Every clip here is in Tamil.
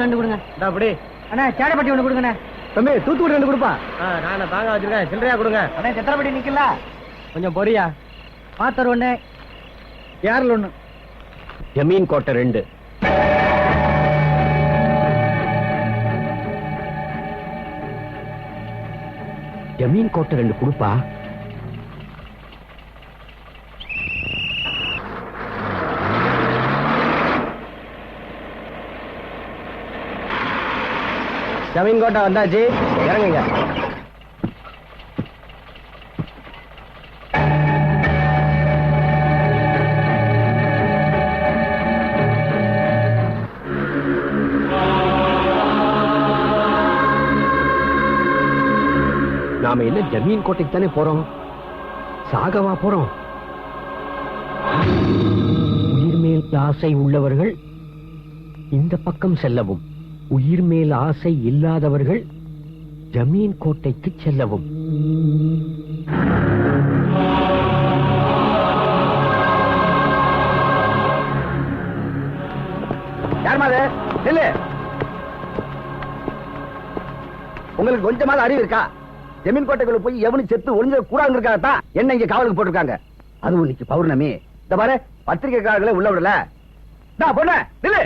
மீன் ரெண்டு கொடுங்க. இந்த அப்படி. அண்ணா சேடப்பட்டி ஒன்று கொடுங்கண்ணே. தம்பி தூத்துக்குடி ரெண்டு கொடுப்பா. நான் தாங்க வச்சிருக்கேன். சில்லறையா கொடுங்க. அண்ணா சத்திரப்பட்டி நிக்கல? கொஞ்சம் பொரியா பாத்தர் ஒண்ணு. யாரில் ஒண்ணு. ஜமீன் கோட்டை ரெண்டு. ஜமீன் கோட்டை ரெண்டு கொடுப்பா. ஜமீன் கோட்டை வந்தாச்சு. இறங்குங்க. நாம என்ன ஜமீன் கோட்டைக்கு தானே போறோம்? சாகவா போறோம். உயிர் மேல் ஆசை உள்ளவர்கள் இந்த பக்கம் செல்லவும். உயிர் மேல் ஆசை இல்லாதவர்கள் ஜமீன் கோட்டைக்கு செல்லவும். உங்களுக்கு கொஞ்சமாவது அறிவு இருக்கா? ஜமீன் கோட்டைக்குள்ள போய் எவனு செத்து ஒளிஞ்ச கூடாதுங்கிறதுக்காகத்தான் என்ன இங்க காவலுக்கு போட்டிருக்காங்க. அதுவும் இன்னைக்கு பௌர்ணமி. இந்த பாரு பத்திரிகைக்காரர்களை உள்ள விடல. பொண்ணு நில்லு.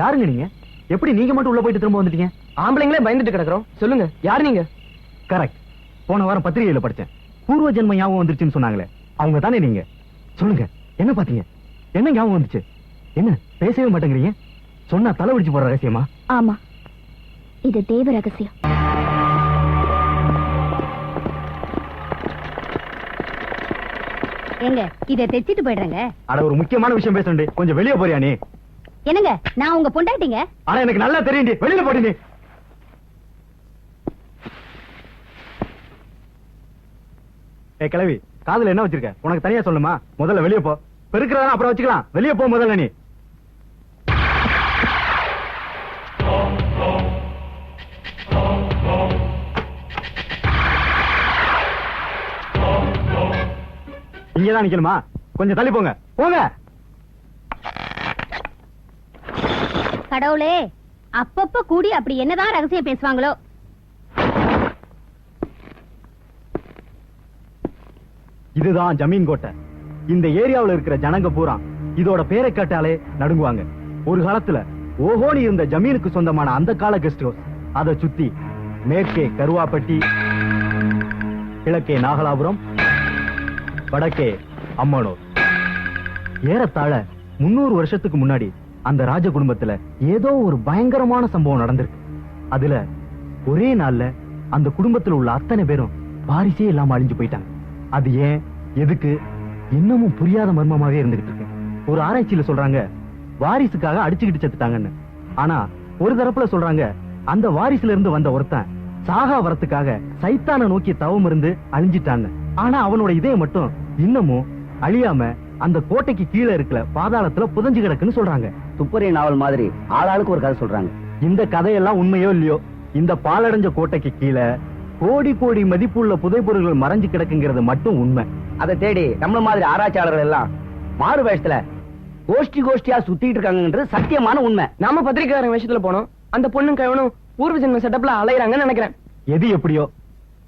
யாருங்க நீங்க? எப்படி நீங்க மட்டும் உள்ள போயிட்டு திரும்ப வந்துட்டீங்க? ஆம்பளைங்களே பயந்துட்டு கிடக்குறோம். சொல்லுங்க யார் நீங்க? கரெக்ட் போன வாரம் பத்திரிகையில படிச்சேன். பூர்வ ஜென்ம ஞாபகம் வந்துருச்சுன்னு சொன்னாங்களே. அவங்க தானே நீங்க? சொல்லுங்க என்ன பாத்தீங்க? என்ன ஞாபகம் வந்துச்சு? என்ன பேசவே மாட்டேங்கிறீங்க? சொன்னா தலை பிடிச்சு போற ரகசியமா? ஆமா. இது தேவ ரகசியம். ஏங்க இத தைச்சிட்டு போயிடுறேங்க. அட ஒரு முக்கியமான விஷயம் பேசணும் கொஞ்சம் வெளியே போறியா நீ? என்னங்க நான் உங்க பொண்டாட்டிங்க? ஆனா எனக்கு நல்லா தெரியும் வெளியில போடி ஏ கிளவி காதுல என்ன வச்சிருக்க? உனக்கு தனியா சொல்லுமா? முதல்ல வெளிய போ. பெருக்கிறதா அப்புறம் வச்சுக்கலாம். வெளிய போ முதல்ல நீ. இங்கதான் நிக்கணுமா? கொஞ்சம் தள்ளி போங்க. போங்க. கடவுளே. அப்பப்ப கூடி அப்படி என்னதான் ரகசியம் பேசுவாங்களோ. இதுதான் ஜமீன் கோட்டை. இந்த ஏரியாவில் இருக்கிற ஜனங்க பூரா இதோட பேரை கேட்டாலே நடுங்குவாங்க. ஒரு காலத்துல ஓஹோனி இருந்த ஜமீனுக்கு சொந்தமான அந்த கால கெஸ்ட் ஹவுஸ் அதை சுத்தி மேற்கே கருவாப்பட்டி கிழக்கே நாகலாபுரம் வடக்கே அம்மனூர். ஏறத்தாழ முன்னூறு வருஷத்துக்கு முன்னாடி அந்த ராஜ குடும்பத்துல ஏதோ ஒரு பயங்கரமான சம்பவம் நடந்திருக்கு. அதுல ஒரே நாள்ல அந்த குடும்பத்துல உள்ள அத்தனை பேரும் வாரிசே இல்லாம அழிஞ்சு போயிட்டாங்க. அது ஏன் எதுக்கு இன்னமும் புரியாத மர்மமாவே இருந்துகிட்டு இருக்கு. ஒரு ஆராய்ச்சியில சொல்றாங்க வாரிசுக்காக அடிச்சுக்கிட்டு செத்துட்டாங்கன்னு. ஆனா ஒரு தரப்புல சொல்றாங்க அந்த வாரிசுல இருந்து வந்த ஒருத்தன் சாகா வரத்துக்காக சைத்தான நோக்கி தவம் இருந்து அழிஞ்சிட்டான்னு ஆனா அவனோட இதயம் மட்டும் இன்னமும் அழியாம அந்த கோட்டைக்கு கீழே இருக்கிற பாதாளத்துல புதஞ்சு கிடக்குன்னு சொல்றாங்க. துப்பறி நாவல் மாதிரி ஆளாளுக்கு ஒரு கதை சொல்றாங்க. இந்த கதையெல்லாம் உண்மையோ இல்லையோ? இந்த பாலடைஞ்ச கோட்டைக்கு கீழே கோடி கோடி மதிப்புள்ள புதைபொருள்கள் மறைஞ்சு கிடக்குங்கிறது மட்டும் உண்மை. அதை தேடி நம்மள மாதிரி ஆராய்ச்சியாளர்கள் எல்லாம் மாறு வேஷத்துல கோஷ்டி கோஷ்டியா சுத்திட்டு இருக்காங்கன்றது சத்தியமான உண்மை. நாம பத்திரிக்கையாரன் விஷயத்துல போனோம். அந்த பொண்ணும் கவனும் பூர்வ ஜென்ம செட்டப்ல அலையறாங்கன்னு நினைக்கிறேன். எது எப்படியோ?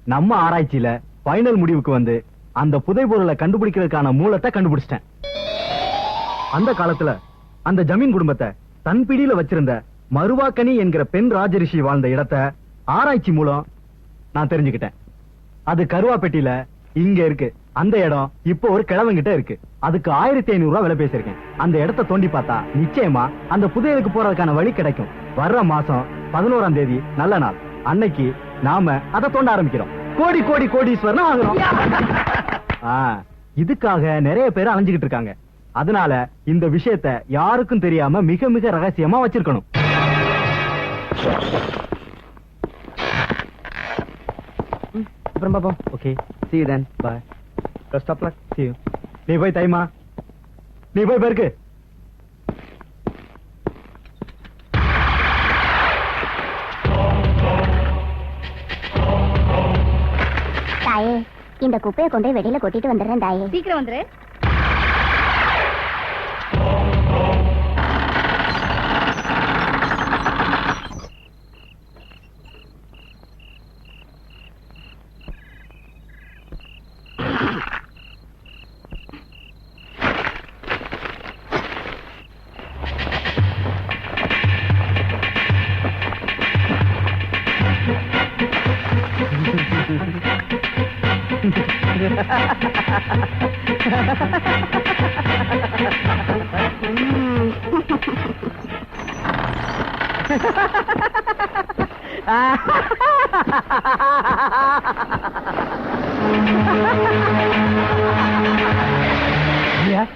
நம்ம ஆராய்ச்சியில ஃபைனல் முடிவுக்கு வந்து அந்த புதைபொருளை கண்டுபிடிக்கிறதுக்கான மூலத்தை கண்டுபிடிச்சிட்டேன். அந்த காலத்துல அந்த ஜமீன் குடும்பத்தை தன் பிடியில வச்சிருந்த மருவாக்கனி என்கிற பெண் ராஜரிஷி வாழ்ந்த இடத்தை ஆராய்ச்சி மூலம் நான் தெரிஞ்சுக்கிட்டேன். அது கருவாப்பெட்டியில இங்க இருக்கு. அந்த இடம் இப்போ ஒரு கிழவங்கிட்ட இருக்கு. அதுக்கு ஆயிரத்தி ஐநூறு ரூபாய் விலை பேசியிருக்கேன். அந்த இடத்தை தோண்டி பார்த்தா நிச்சயமா அந்த புதையலுக்கு போறதுக்கான வழி கிடைக்கும். வர்ற மாசம் பதினோராம் தேதி நல்ல நாள். அன்னைக்கு நாம அதை தோண்ட ஆரம்பிக்கிறோம். கோடி கோடி கோடீஸ்வரன் ஆகிறோம் ஆ, இதுக்காக நிறைய பேர் அலைஞ்சுகிட்டு இருக்காங்க. அதனால இந்த விஷயத்தை யாருக்கும் தெரியாம மிக மிக ரகசியமா வச்சிருக்கணும். அப்புறம் பாப்போம். Okay See you then. see you. நீ போய் தைமா. நீ போய் பெருக்கு. இந்த குப்பையை கொண்டு வெளியில கொட்டிட்டு வந்துடுறேன் தாயே. சீக்கிரம் வந்துரு.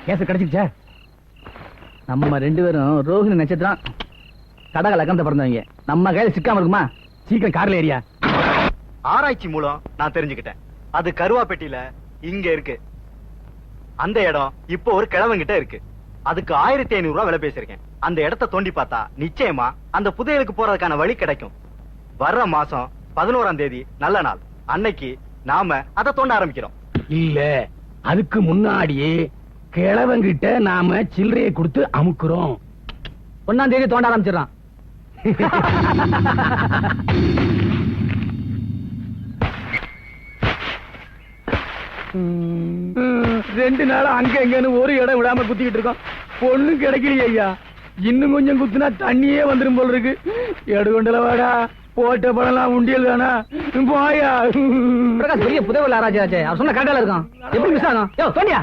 கேஸ் கிடைச்சிருச்சா? நம்ம ரெண்டு பேரும் ரோஹிணி நட்சத்திரம் கடக லக்கணத்தை பிறந்தவங்க. நம்ம கையில சிக்காம இருக்குமா? சீக்கிரம் கார்ல ஏரியா ஆராய்ச்சி மூலம் நான் தெரிஞ்சுக்கிட்டேன். அது கருவாப்பெட்டியில இங்க இருக்கு. அந்த இடம் இப்போ ஒரு கிழவங்கிட்ட இருக்கு. அதுக்கு ஆயிரத்தி ஐநூறு ரூபாய் விலை பேசியிருக்கேன். அந்த இடத்தை தோண்டி பார்த்தா நிச்சயமா அந்த புதையலுக்கு போறதுக்கான வழி கிடைக்கும். வர்ற மாசம் பதினோராம் தேதி நல்ல நாள். அன்னைக்கு நாம அதை தோண்ட ஆரம்பிக்கிறோம். இல்ல அதுக்கு முன்னாடியே கிழவங்கிட்ட நாம சில்லறையை கொடுத்து அமுக்குறோம். ஒன்னாம் தேதி தோண்ட ஆரம்பிச்சிடறான். ரெண்டு நாளா அங்க எங்கன்னு ஒரு இடம் விடாம குத்திக்கிட்டு இருக்கோம். பொண்ணு கிடைக்கலையே ஐயா. இன்னும் கொஞ்சம் குத்துனா தண்ணியே வந்துரும் போல இருக்கு. எடுகொண்டல வாடா. போட்ட பழம்லாம் உண்டியல் தானா? போயா பிரகாஷ் பெரிய புதவல் ஆராய்ச்சி அவர் சொன்ன கரெக்டால இருக்கான் எப்படி மிஸ் ஆகும்? யோ தோண்டியா.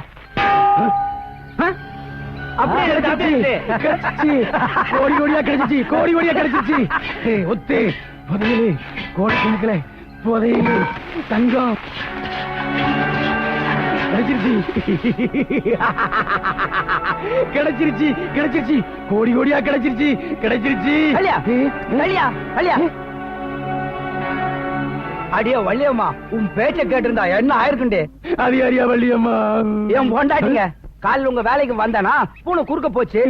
கோடி கோடியா கிடைச்சிச்சு. கோடி கோடியா கிடைச்சிச்சு. ஒத்து புதையலு. கோடி கணக்குல புதையலு. தங்கம். கிடைச்சிருச்சு. கிடைச்சிருச்சு கிடைச்சிருச்சு. கோடி கோடியா கிடைச்சிருச்சு கிடைச்சிருச்சு. அடியே வள்ளியம்மா உன் பேச்ச கேட்டிருந்தா என்ன ஆயிருக்குண்டே? அதிகாரியா வள்ளியம்மா. என் பொண்டாட்டிங்க? காலைல உங்க வேலைக்கு வந்தானா பூனை குறுக்க போச்சு.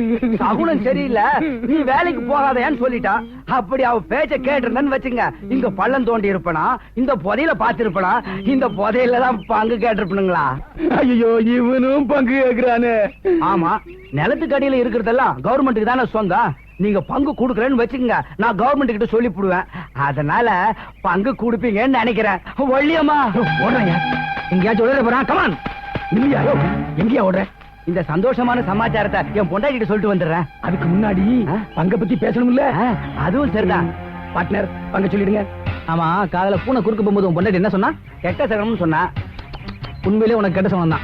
சகுனம் சரியில்லை. நீ வேலைக்கு போகாதேன்னு சொல்லிட்டா. அப்படி அவ பேச்ச கேட்டிருந்தேன்னு வச்சுங்க இங்க பள்ளம் தோண்டி இருப்பனா இந்த புதையில பாத்திருப்பனா இந்த புதையில தான் பங்கு கேட்டிருப்பனுங்களா? ஐயோ இவனும் பங்கு கேக்குறானே. ஆமா நிலத்துக்கு அடியில இருக்கிறதெல்லாம் கவர்மெண்ட்டுக்கு தானே சொந்தம் நீங்க பங்கு கொடுக்கறேன்னு வச்சுக்கோங்க. நான் கவர்மெண்ட் கிட்ட சொல்லி போடுவேன் அதனால பங்கு கொடுப்பீங்கன்னு நினைக்கிறேன். வள்ளியம்மா ஓடுறேன் எங்கேயாச்சும் உடனே போறான். கமான் இல்லையா எங்கேயா ஓடுற? இந்த சந்தோஷமான சமாச்சாரத்தை என் பொண்டாட்டி கிட்ட சொல்லிட்டு வந்துடுறேன். அதுக்கு முன்னாடி? பங்க பத்தி பேசணும்ல? ஆ, அதுவும் சரிதான் பார்ட்னர் பங்க சொல்லிடுங்க. ஆமா காதல பூனை குறுக்க போகும்போது உன் பொண்டாட்டி என்ன சொன்னா? கெட்ட சகனம்னு சொன்னா. உண்மையிலே உனக்கு கெட்ட சொன்னா